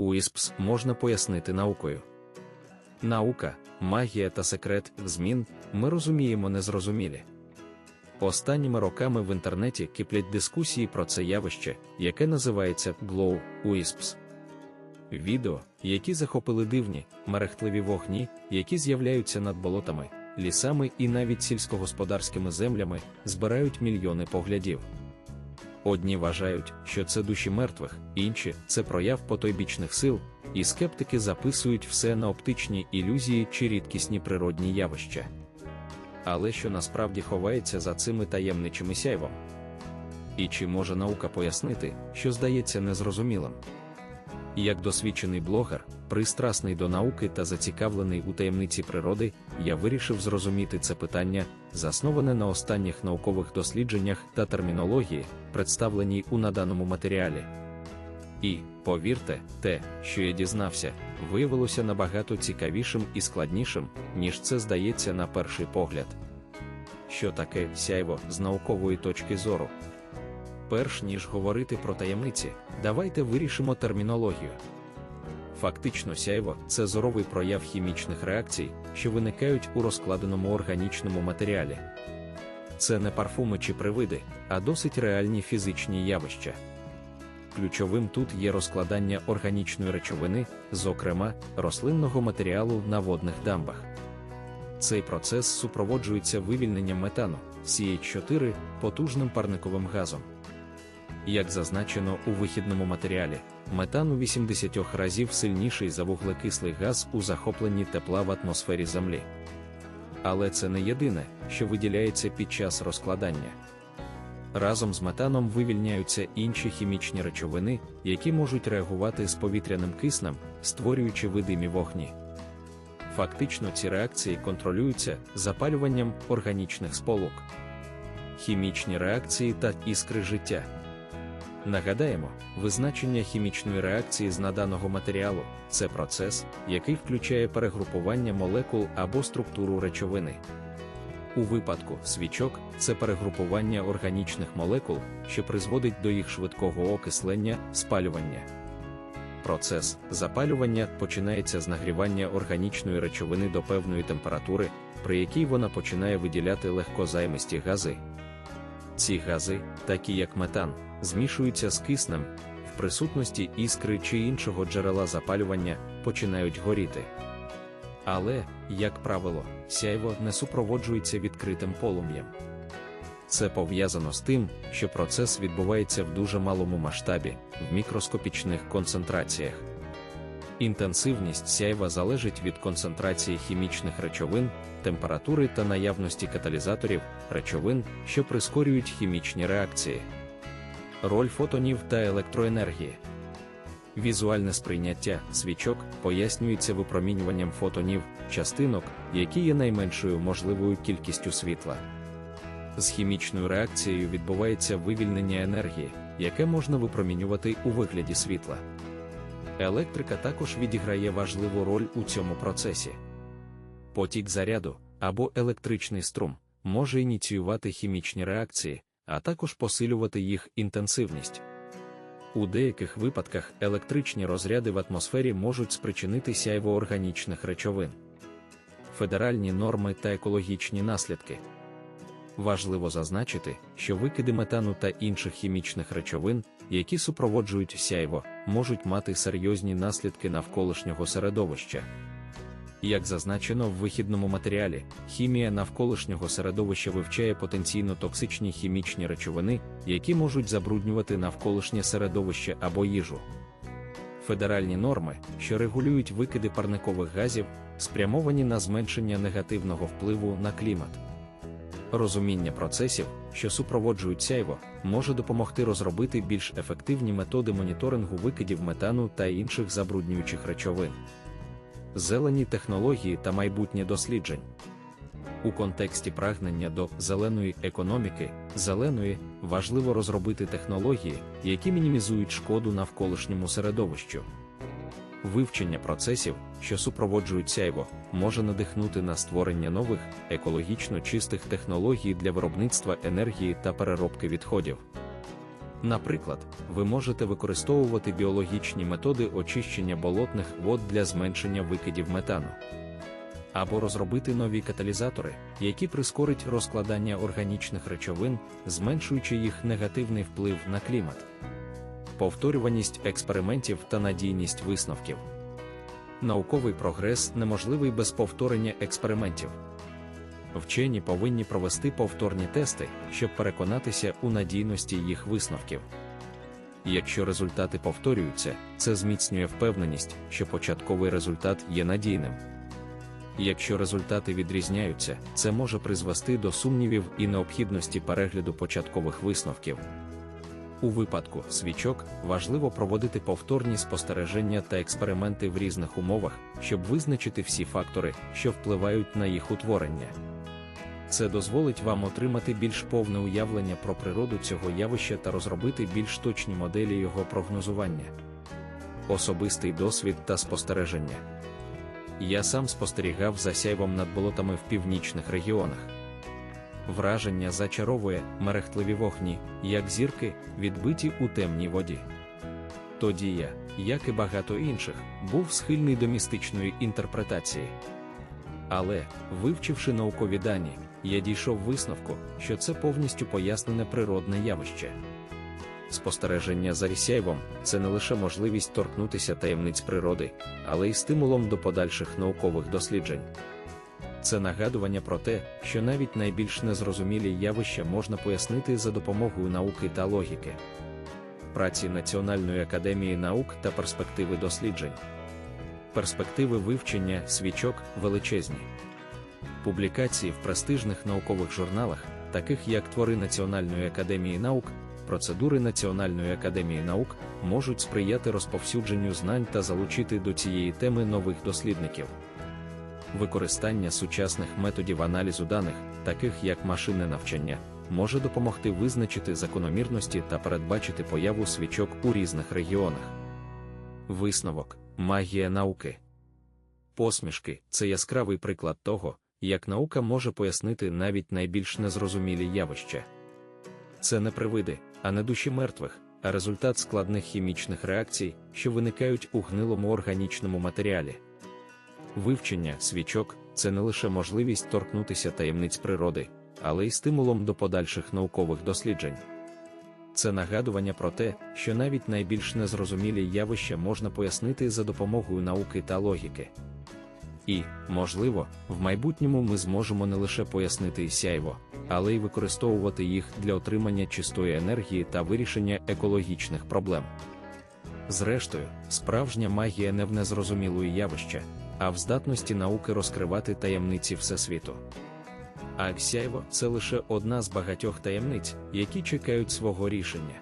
УІСПС можна пояснити наукою. Наука, магія та секрет змін ми розуміємо незрозумілі. Останніми роками в інтернеті киплять дискусії про це явище, яке називається Glow UISPS. Відео, які захопили дивні, мерехтливі вогні, які з'являються над болотами, лісами і навіть сільськогосподарськими землями, збирають мільйони поглядів. Одні вважають, що це душі мертвих, інші це прояв потойбічних сил, і скептики записують все на оптичні ілюзії чи рідкісні природні явища. Але що насправді ховається за цими таємничими сяйвом? І чи може наука пояснити, що здається незрозумілим? Як досвідчений блогер, пристрасний до науки та зацікавлений у таємниці природи, я вирішив зрозуміти це питання, засноване на останніх наукових дослідженнях та термінології, представленій у наданому матеріалі. І, повірте, те, що я дізнався, виявилося набагато цікавішим і складнішим, ніж це здається на перший погляд. Що таке сяйво з наукової точки зору? Перш ніж говорити про таємниці, давайте вирішимо термінологію. Фактично, сяйво це зоровий прояв хімічних реакцій, що виникають у розкладеному органічному матеріалі. Це не парфуми чи привиди, а досить реальні фізичні явища. Ключовим тут є розкладання органічної речовини, зокрема, рослинного матеріалу на водних дамбах. Цей процес супроводжується вивільненням метану, CH4 потужним парниковим газом. Як зазначено у вихідному матеріалі, метан у 80 разів сильніший за вуглекислий газ у захопленні тепла в атмосфері Землі. Але це не єдине, що виділяється під час розкладання. Разом з метаном вивільняються інші хімічні речовини, які можуть реагувати з повітряним киснем, створюючи видимі вогні. Фактично ці реакції контролюються запалюванням органічних сполук, хімічні реакції та іскри життя. Нагадаємо, визначення хімічної реакції з наданого матеріалу це процес, який включає перегрупування молекул або структуру речовини. У випадку свічок це перегрупування органічних молекул, що призводить до їх швидкого окислення, спалювання. Процес запалювання починається з нагрівання органічної речовини до певної температури, при якій вона починає виділяти легкозаймисті гази. Ці гази, такі як метан, змішуються з киснем, в присутності іскри чи іншого джерела запалювання починають горіти. Але, як правило, сяйво не супроводжується відкритим полум'ям. Це пов'язано з тим, що процес відбувається в дуже малому масштабі, в мікроскопічних концентраціях. Інтенсивність сяйва залежить від концентрації хімічних речовин, температури та наявності каталізаторів, речовин, що прискорюють хімічні реакції. Роль фотонів та електроенергії. Візуальне сприйняття свічок пояснюється випромінюванням фотонів, частинок, які є найменшою можливою кількістю світла. З хімічною реакцією відбувається вивільнення енергії, яке можна випромінювати у вигляді світла. Електрика також відіграє важливу роль у цьому процесі. Потік заряду або електричний струм може ініціювати хімічні реакції, а також посилювати їх інтенсивність. У деяких випадках електричні розряди в атмосфері можуть спричинити сяйво органічних речовин, федеральні норми та екологічні наслідки. Важливо зазначити, що викиди метану та інших хімічних речовин, які супроводжують сяйво, можуть мати серйозні наслідки навколишнього середовища. Як зазначено в вихідному матеріалі, хімія навколишнього середовища вивчає потенційно токсичні хімічні речовини, які можуть забруднювати навколишнє середовище або їжу. Федеральні норми, що регулюють викиди парникових газів, спрямовані на зменшення негативного впливу на клімат. Розуміння процесів, що супроводжують сяйво, може допомогти розробити більш ефективні методи моніторингу викидів метану та інших забруднюючих речовин. Зелені технології та майбутнє досліджень. У контексті прагнення до зеленої економіки, зеленої важливо розробити технології, які мінімізують шкоду навколишньому середовищу. Вивчення процесів, що супроводжують сяйво, може надихнути на створення нових, екологічно чистих технологій для виробництва енергії та переробки відходів. Наприклад, ви можете використовувати біологічні методи очищення болотних вод для зменшення викидів метану. Або розробити нові каталізатори, які прискорять розкладання органічних речовин, зменшуючи їх негативний вплив на клімат. Повторюваність експериментів та надійність висновків. Науковий прогрес неможливий без повторення експериментів. Вчені повинні провести повторні тести, щоб переконатися у надійності їх висновків. Якщо результати повторюються, це зміцнює впевненість, що початковий результат є надійним. Якщо результати відрізняються, це може призвести до сумнівів і необхідності перегляду початкових висновків. У випадку свічок важливо проводити повторні спостереження та експерименти в різних умовах, щоб визначити всі фактори, що впливають на їх утворення. Це дозволить вам отримати більш повне уявлення про природу цього явища та розробити більш точні моделі його прогнозування. Особистий досвід та спостереження. Я сам спостерігав за сяйвом над болотами в північних регіонах. Враження зачаровує мерехтливі вогні, як зірки, відбиті у темній воді. Тоді я, як і багато інших, був схильний до містичної інтерпретації. Але, вивчивши наукові дані, я дійшов висновку, що це повністю пояснене природне явище. Спостереження за рісяйвом це не лише можливість торкнутися таємниць природи, але й стимулом до подальших наукових досліджень. Це нагадування про те, що навіть найбільш незрозумілі явища можна пояснити за допомогою науки та логіки. Праці Національної академії наук та перспективи досліджень. Перспективи вивчення свічок величезні. Публікації в престижних наукових журналах, таких як Твори Національної академії наук, процедури Національної академії наук, можуть сприяти розповсюдженню знань та залучити до цієї теми нових дослідників. Використання сучасних методів аналізу даних, таких як машинне навчання, може допомогти визначити закономірності та передбачити появу свічок у різних регіонах. Висновок магія науки. Посмішки це яскравий приклад того, як наука може пояснити навіть найбільш незрозумілі явища. Це не привиди, а не душі мертвих, а результат складних хімічних реакцій, що виникають у гнилому органічному матеріалі. Вивчення свічок це не лише можливість торкнутися таємниць природи, але й стимулом до подальших наукових досліджень. Це нагадування про те, що навіть найбільш незрозумілі явища можна пояснити за допомогою науки та логіки. І, можливо, в майбутньому ми зможемо не лише пояснити сяйво, але й використовувати їх для отримання чистої енергії та вирішення екологічних проблем. Зрештою, справжня магія не в незрозумілої явища, а в здатності науки розкривати таємниці Всесвіту. А сяйво це лише одна з багатьох таємниць, які чекають свого рішення.